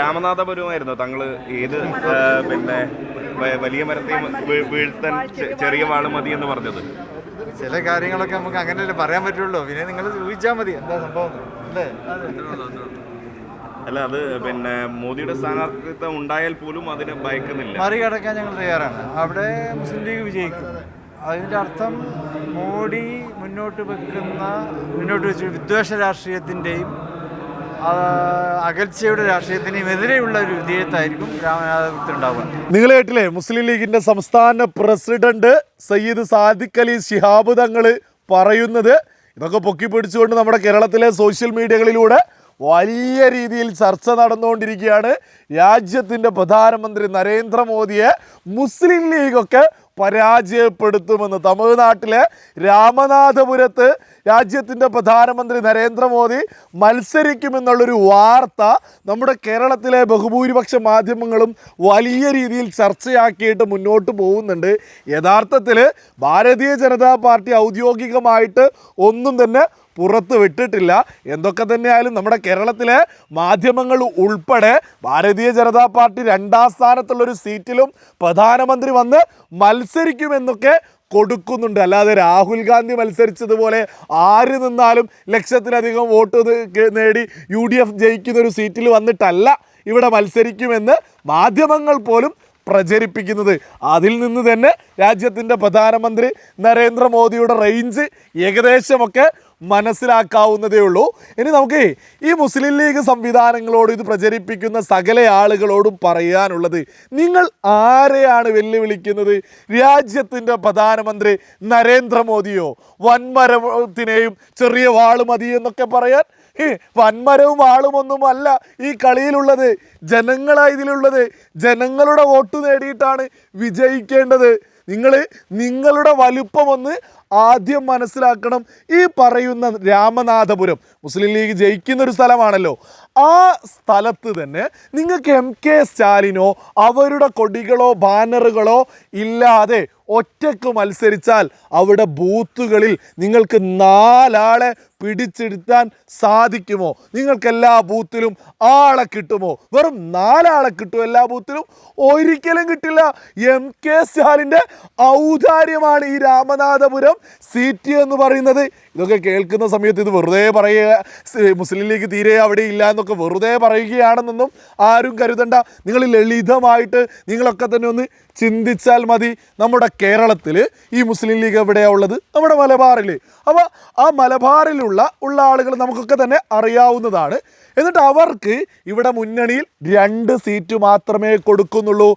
രാമനാഥപുരമായിരുന്നു തങ്ങൾ ഏത് പിന്നെ വലിയ മരത്തെയും വീഴ്ത്താൻ ചെറിയ വാൾ മതി എന്ന് പറഞ്ഞത്? ചില കാര്യങ്ങളൊക്കെ നമുക്ക് അങ്ങനെയല്ലേ പറയാൻ പറ്റുള്ളൂ. പിന്നെ നിങ്ങൾ ഊഹിച്ചാൽ മതി എന്താ സംഭവം അല്ലേ? അല്ല അത് പിന്നെ മോദിയുടെ സ്ഥാനാർത്ഥിത്വം ഉണ്ടായാൽ പോലും അതിന് ഭയക്കുന്നില്ല. മറികടക്കാൻ ഞങ്ങൾ തയ്യാറാണ്. അവിടെ മുസ്ലിം ലീഗ് വിജയിക്കും. അതിന്റെ അർത്ഥം മോഡി മുന്നോട്ട് വെക്കുന്ന മുന്നോട്ട് വെച്ച വിദ്വേഷ രാഷ്ട്രീയത്തിന്റെയും അകൽച്ചയുടെ രാഷ്ട്രീയത്തിന് എതിരെയുള്ള ഒരു വിധേയത്തായിരിക്കും രാമനാഥപുരത്തിൽ ഉണ്ടാവുക നിങ്ങൾ കേട്ടില്ലേ? മുസ്ലിം ലീഗിന്റെ സംസ്ഥാന പ്രസിഡന്റ് സയ്യിദ് സാദിഖ് അലി ശിഹാബ് തങ്ങൾ പറയുന്നത്. ഇതൊക്കെ പൊക്കി പിടിച്ചുകൊണ്ട് നമ്മുടെ കേരളത്തിലെ സോഷ്യൽ മീഡിയകളിലൂടെ വലിയ രീതിയിൽ ചർച്ച നടന്നുകൊണ്ടിരിക്കുകയാണ് രാജ്യത്തിന്റെ പ്രധാനമന്ത്രി നരേന്ദ്രമോദിയെ. മുസ്ലിം ലീഗൊക്കെ പരാജയപ്പെടുത്തുമെന്ന്. തമിഴ്നാട്ടിലെ രാമനാഥപുരത്ത് രാജ്യത്തിന്റെ പ്രധാനമന്ത്രി നരേന്ദ്രമോദി മത്സരിക്കുമെന്നുള്ളൊരു വാർത്ത നമ്മുടെ കേരളത്തിലെ ബഹുഭൂരിപക്ഷ മാധ്യമങ്ങളും വലിയ രീതിയിൽ ചർച്ചയാക്കിയിട്ട് മുന്നോട്ട് പോകുന്നുണ്ട്. യഥാർത്ഥത്തിൽ ഭാരതീയ ജനതാ പാർട്ടി ഔദ്യോഗികമായിട്ട് ഒന്നും തന്നെ പുറത്ത് വിട്ടിട്ടില്ല. എന്തൊക്കെ തന്നെയായാലും നമ്മുടെ കേരളത്തിലെ മാധ്യമങ്ങൾ ഉൾപ്പെടെ ഭാരതീയ ജനതാ പാർട്ടി രണ്ടാം സ്ഥാനത്തുള്ളൊരു സീറ്റിലും പ്രധാനമന്ത്രി വന്ന് മത്സരിക്കുമെന്നൊക്കെ കൊടുക്കുന്നുണ്ട്. അല്ലാതെ രാഹുൽ ഗാന്ധി മത്സരിച്ചതുപോലെ ആര് നിന്നാലും ലക്ഷത്തിലധികം വോട്ട് നേടി യു ഡി എഫ് ജയിക്കുന്ന ഒരു സീറ്റിൽ വന്നിട്ടല്ല ഇവിടെ മത്സരിക്കുമെന്ന് മാധ്യമങ്ങൾ പോലും പ്രചരിപ്പിക്കുന്നത്. അതിൽ നിന്ന് തന്നെ രാജ്യത്തിന്റെ പ്രധാനമന്ത്രി നരേന്ദ്രമോദിയുടെ റേഞ്ച് ഏകദേശമൊക്കെ മനസ്സിലാക്കാവുന്നതേ ഉള്ളൂ. ഇനി നമുക്ക് ഈ മുസ്ലിം ലീഗ് സംവിധാനങ്ങളോട് ഇത് പ്രചരിപ്പിക്കുന്ന സകല ആളുകളോടും പറയാനുള്ളത് നിങ്ങൾ ആരെയാണ് വെല്ലുവിളിക്കുന്നത്? രാജ്യത്തിന്റെ പ്രധാനമന്ത്രി നരേന്ദ്രമോദിയോ? വൻമരത്തിനെയും ചെറിയ വാളു മതി എന്നൊക്കെ പറയാൻ? വൻമരവും വാളുമൊന്നും അല്ല ഈ കളിയിലുള്ളത്. ജനങ്ങളാ ഇതിലുള്ളത്. ജനങ്ങളുടെ വോട്ട് നേടിയിട്ടാണ് വിജയിക്കേണ്ടത്. നിങ്ങൾ നിങ്ങളുടെ വലുപ്പമൊന്ന് ആദ്യം മനസ്സിലാക്കണം ഈ പറയുന്ന രാമനാഥപുരം. മുസ്ലിം ലീഗ് ജയിക്കുന്ന ഒരു സ്ഥലമാണല്ലോ. ആ സ്ഥലത്ത് തന്നെ നിങ്ങൾക്ക് എം കെ സ്റ്റാലിനോ അവരുടെ കൊടികളോ ബാനറുകളോ ഇല്ലാതെ ഒറ്റയ്ക്ക് മത്സരിച്ചാൽ അവിടെ ബൂത്തുകളിൽ നിങ്ങൾക്ക് നാലാളെ പിടിച്ചെടുത്താൻ സാധിക്കുമോ? നിങ്ങൾക്ക് എല്ലാ ബൂത്തിലും ആളെ കിട്ടുമോ? വെറും നാലാളെ കിട്ടും എല്ലാ ബൂത്തിലും? ഒരിക്കലും കിട്ടില്ല. എം കെ സ്റ്റാലിന്റെ ഔദാര്യമാണ് ഈ രാമനാഥപുരം. സീറ്റ് എന്ന് പറയുന്നത് ഇതൊക്കെ കേൾക്കുന്ന സമയത്ത് ഇത് വെറുതെ പറയുക മുസ്ലിം ലീഗ് തീരെ അവിടെ ഇല്ല എന്നൊക്കെ വെറുതെ പറയുകയാണെന്നൊന്നും ആരും കരുതണ്ട. നിങ്ങൾ ലളിതമായിട്ട് നിങ്ങളൊക്കെ തന്നെ ഒന്ന് ചിന്തിച്ചാൽ മതി നമ്മുടെ കേരളത്തിൽ ഈ മുസ്ലിം ലീഗ് എവിടെയാണ് ഉള്ളത്? നമ്മുടെ മലബാറിൽ അപ്പോൾ ആ മലബാറിലുള്ള ഉള്ള ആളുകൾ നമുക്കൊക്കെ തന്നെ അറിയാവുന്നതാണ്. എന്നിട്ട് അവർക്ക് ഇവിടെ മുന്നണിയിൽ രണ്ട് സീറ്റ് മാത്രമേ കൊടുക്കുന്നുള്ളൂ.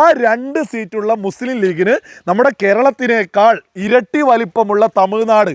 ആ രണ്ട് സീറ്റുള്ള മുസ്ലിം ലീഗിന് നമ്മുടെ കേരളത്തിനേക്കാൾ ഇരട്ടി വലിപ്പമുള്ള തമിഴ്നാട്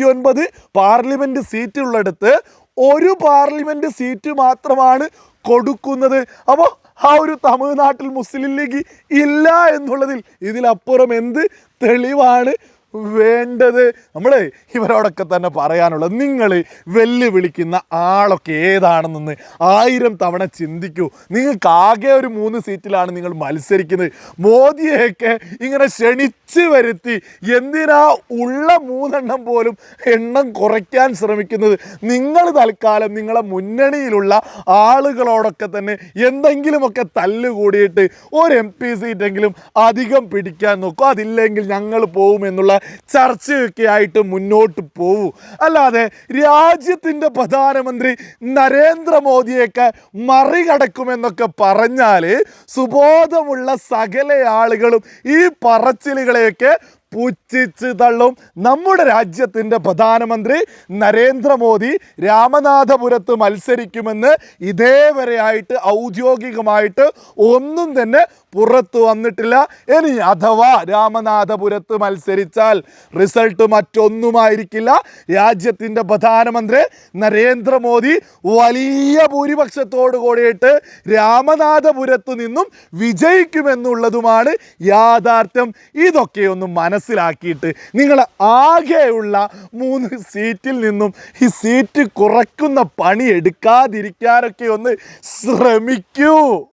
മുപ്പത്തിയൊൻപത് പാർലമെന്റ് സീറ്റുള്ളിടത്ത് ഒരു പാർലമെന്റ് സീറ്റ് മാത്രമാണ് കൊടുക്കുന്നത്. അപ്പോൾ ആ ഒരു തമിഴ്നാട്ടിൽ മുസ്ലിം ലീഗ് ഇല്ല എന്നുള്ളതിൽ ഇതിലപ്പുറം എന്ത് തെളിവാണ്? വേണ്ടത്. നമ്മൾ ഇവരോടൊക്കെ തന്നെ പറയാനുള്ളത് നിങ്ങൾ വെല്ലുവിളിക്കുന്ന ആളൊക്കെ ഏതാണെന്നൊന്ന് ആയിരം തവണ ചിന്തിക്കൂ. നിങ്ങൾക്ക് ആകെ ഒരു മൂന്ന് സീറ്റിലാണ് നിങ്ങൾ മത്സരിക്കുന്നത്. മോദിയെയൊക്കെ ഇങ്ങനെ ക്ഷണിച്ച് വരുത്തി എന്തിനാ ഉള്ള മൂന്നെണ്ണം പോലും എണ്ണം കുറയ്ക്കാൻ ശ്രമിക്കുന്നത്? നിങ്ങൾ തൽക്കാലം നിങ്ങളെ മുന്നണിയിലുള്ള ആളുകളോടൊക്കെ തന്നെ എന്തെങ്കിലുമൊക്കെ തല്ലുകൂടിയിട്ട് ഒരു എം പി സീറ്റെങ്കിലും അധികം പിടിക്കാൻ നോക്കും. അതില്ലെങ്കിൽ ഞങ്ങൾ പോകുമെന്നുള്ള ചർച്ചയൊക്കെ ആയിട്ട് മുന്നോട്ട് പോവൂ. അല്ലാതെ രാജ്യത്തിന്റെ പ്രധാനമന്ത്രി നരേന്ദ്രമോദിയൊക്കെ മറികടക്കുമെന്നൊക്കെ പറഞ്ഞാൽ സുബോധമുള്ള സകല ആളുകളും ഈ പറച്ചിലുകളെയൊക്കെ പുച്ഛിച്ച് തള്ളും. നമ്മുടെ രാജ്യത്തിന്റെ പ്രധാനമന്ത്രി നരേന്ദ്രമോദി രാമനാഥപുരത്ത് മത്സരിക്കുമെന്ന് ഇതേവരെയായിട്ട് ഔദ്യോഗികമായിട്ട് ഒന്നും തന്നെ പുറത്തു വന്നിട്ടില്ല. ഇനി അഥവാ രാമനാഥപുരത്ത് മത്സരിച്ചാൽ റിസൾട്ട് മറ്റൊന്നുമായിരിക്കില്ല. രാജ്യത്തിന്റെ പ്രധാനമന്ത്രി നരേന്ദ്രമോദി വലിയ ഭൂരിപക്ഷത്തോടു കൂടിയിട്ട് രാമനാഥപുരത്തു നിന്നും വിജയിക്കുമെന്നുള്ളതുമാണ് യാഥാർത്ഥ്യം. ഇതൊക്കെ ഒന്ന് മനസ്സിലാക്കിയിട്ട് നിങ്ങൾ ആകെയുള്ള മൂന്ന് സീറ്റിൽ നിന്നും ഈ സീറ്റ് കുറയ്ക്കുന്ന പണി എടുക്കാതിരിക്കാനൊക്കെ ഒന്ന് ശ്രമിക്കൂ.